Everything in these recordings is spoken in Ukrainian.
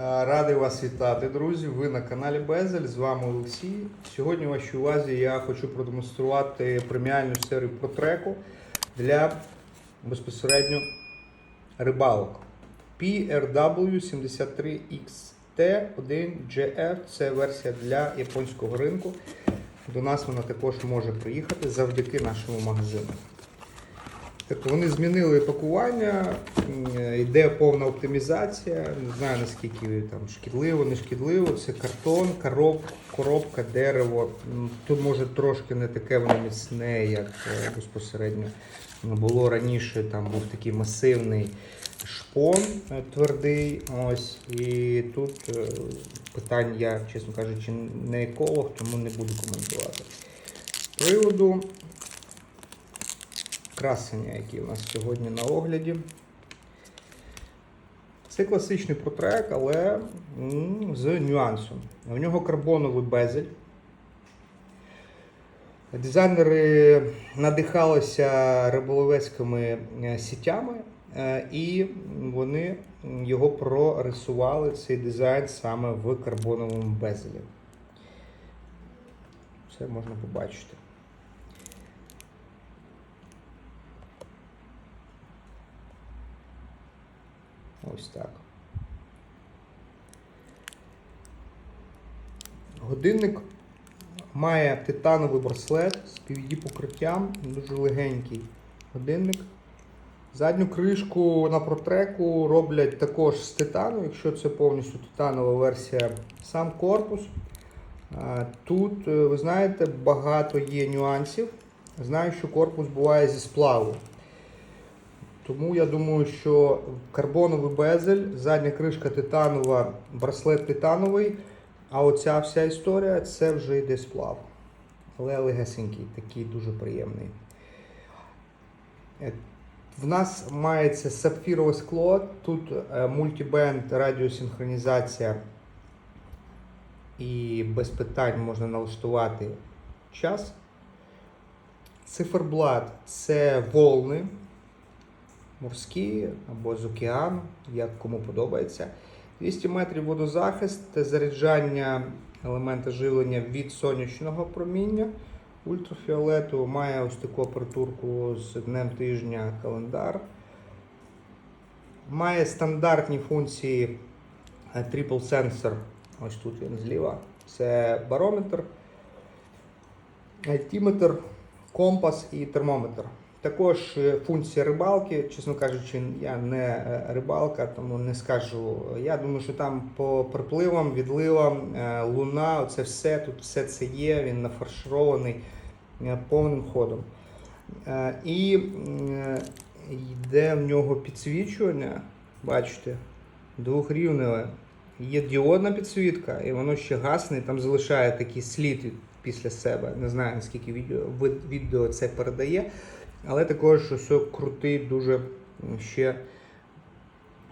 Радий вас вітати, друзі. Ви на каналі Безель. З вами Олексій. Сьогодні в вашій увазі я хочу продемонструвати преміальну серію по треку для безпосередньо рибалок. PRW73XT1GR це версія для японського ринку. До нас вона також може приїхати завдяки нашому магазину. Так, вони змінили пакування, йде повна оптимізація. Не знаю наскільки там шкідливо, не шкідливо. Це картон, короб, коробка, дерево. Тут може трошки не таке воно міцне, як е, безпосередньо було раніше. Там був такий масивний шпон е, твердий. Ось. І тут е, питань я, чесно кажучи, не еколог, тому не буду коментувати. З приводу красення, які у нас сьогодні на огляді. Це класичний протрек, але з нюансом. У нього карбоновий безель. Дизайнери надихалися риболовецькими е, сітями, е, і вони його прорисували, цей дизайн саме в карбоновому безелі. Це можна побачити. Ось так. Годинник має титановий браслет з PVD покриттям, дуже легенький годинник. Задню кришку на протреку роблять також з титану, якщо це повністю титанова версія, сам корпус. Тут, е, ви знаєте, багато є нюансів. Знаю, що корпус буває зі сплаву. Тому я думаю, що карбоновий безель, задня кришка титанова, браслет титановий, а оця вся історія це вже йде сплав. Але легесенький, такий дуже приємний. Е, В нас мається сапфірове скло, тут е, мультибенд, радіосинхронізація і без питань можна налаштувати час. Циферблат це волни морські або з океану, як кому подобається. 200 метрів водозахист, заряджання елемента живлення від сонячного проміння ультрафіолету, має ось таку апертурку з днем тижня календар. Має стандартні функції е, Triple Sensor. Ось тут він зліва. Це барометр, альтиметр, компас і термометр. Також е, функція рибалки, чесно кажучи, я не е, рибалка, тому не скажу. Я думаю, що там по припливам, відливам, е, луна, це все, тут все це є, він нафарширований повним ходом. І йде в нього підсвічування, бачите, двохрівневе. Є діодна підсвітка, і воно ще гасне, і там залишає такий слід після себе. Не знаю, наскільки відео це передає. Але також все крутий, дуже ще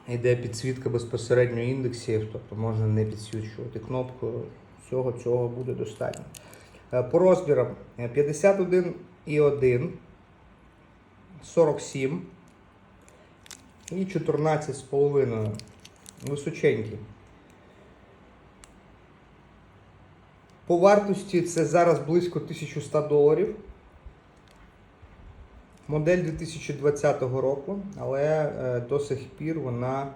йде підсвітка безпосередньо індексів, тобто можна не підсвічувати кнопкою. Всього цього буде достатньо. Е, По розмірам е, 51,1, 47 і 14,5. Височенький. По вартості це зараз близько 1100 доларів. Модель 2020 року, але е, до сих пір вона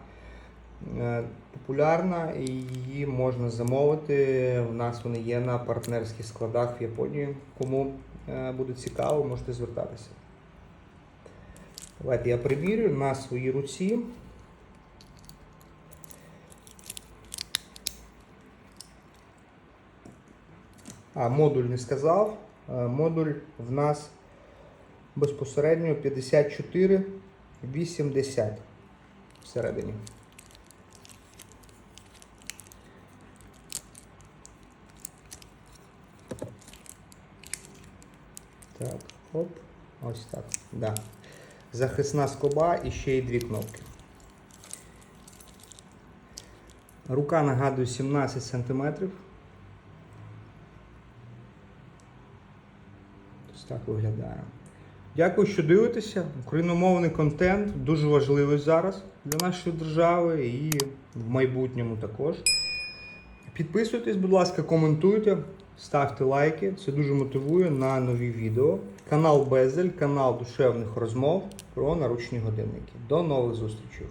е, популярна і її можна замовити. У нас вони є на партнерських складах в Японії. Кому е, буде цікаво, можете звертатися. Давайте я примірю на своїй руці. А, модуль не сказав. Модуль в нас безпосередньо 54,80 всередині. Так, оп, ось так. Да. Захисна скоба і ще й дві кнопки. Рука нагадує 17 см. Ось так виглядає. Дякую, що дивитеся. Україномовний контент дуже важливий зараз для нашої держави і в майбутньому також. Підписуйтесь, будь ласка, коментуйте, ставте лайки. Це дуже мотивує на нові відео. Канал Безель, канал душевних розмов про наручні годинники. До нових зустрічей!